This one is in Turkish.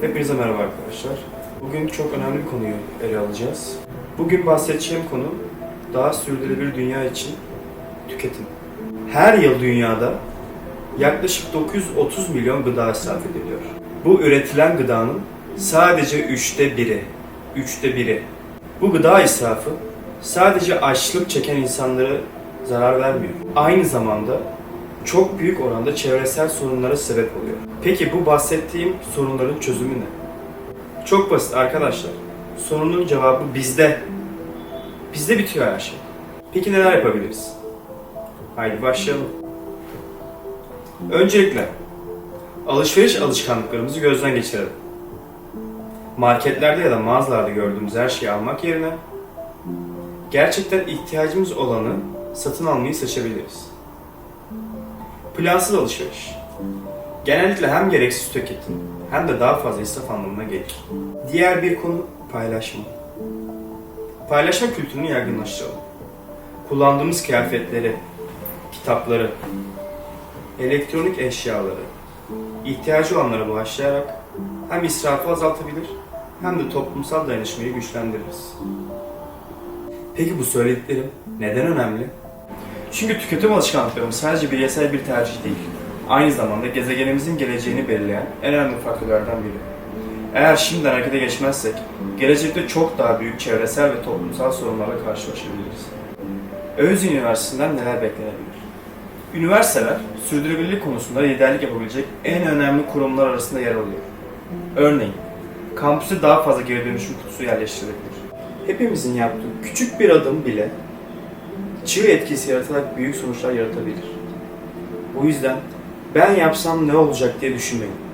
Hepinize merhaba arkadaşlar. Bugün çok önemli bir konuyu ele alacağız. Bugün bahsedeceğim konu daha sürdürülebilir dünya için tüketim. Her yıl dünyada yaklaşık 930 milyon gıda israf ediliyor. Bu üretilen gıdanın sadece üçte biri, üçte biri. Bu gıda israfı sadece açlık çeken insanlara zarar vermiyor. Aynı zamanda çok büyük oranda çevresel sorunlara sebep oluyor. Peki bu bahsettiğim sorunların çözümü ne? Çok basit arkadaşlar. Sorunun cevabı bizde. Bizde bitiyor her şey. Peki neler yapabiliriz? Haydi başlayalım. Öncelikle alışveriş alışkanlıklarımızı gözden geçirelim. Marketlerde ya da mağazalarda gördüğümüz her şeyi almak yerine gerçekten ihtiyacımız olanı satın almayı seçebiliriz. Plansız alışveriş. Genellikle hem gereksiz tüketim hem de daha fazla israf anlamına gelir. Diğer bir konu paylaşma. Paylaşma kültürünü yaygınlaştıralım. Kullandığımız kıyafetleri, kitapları, elektronik eşyaları, ihtiyacı olanlara bağışlayarak hem israfı azaltabilir hem de toplumsal dayanışmayı güçlendiririz. Peki bu söylediklerim neden önemli? Çünkü tüketim alışkanlıklarımız sadece bireysel bir tercih değil. Aynı zamanda gezegenimizin geleceğini belirleyen en önemli faktörlerden biri. Eğer şimdiden harekete geçmezsek, gelecekte çok daha büyük çevresel ve toplumsal sorunlarla karşılaşabiliriz. Özyeğin Üniversitesi'nden neler beklenebilir? Üniversiteler, sürdürülebilirlik konusunda liderlik yapabilecek en önemli kurumlar arasında yer alıyor. Örneğin, kampüse daha fazla geri dönüşüm kutusu yerleştirilebilir. Hepimizin yaptığı küçük bir adım bile çığ etkisi yaratarak büyük sonuçlar yaratabilir. O yüzden ben yapsam ne olacak diye düşünmeyin.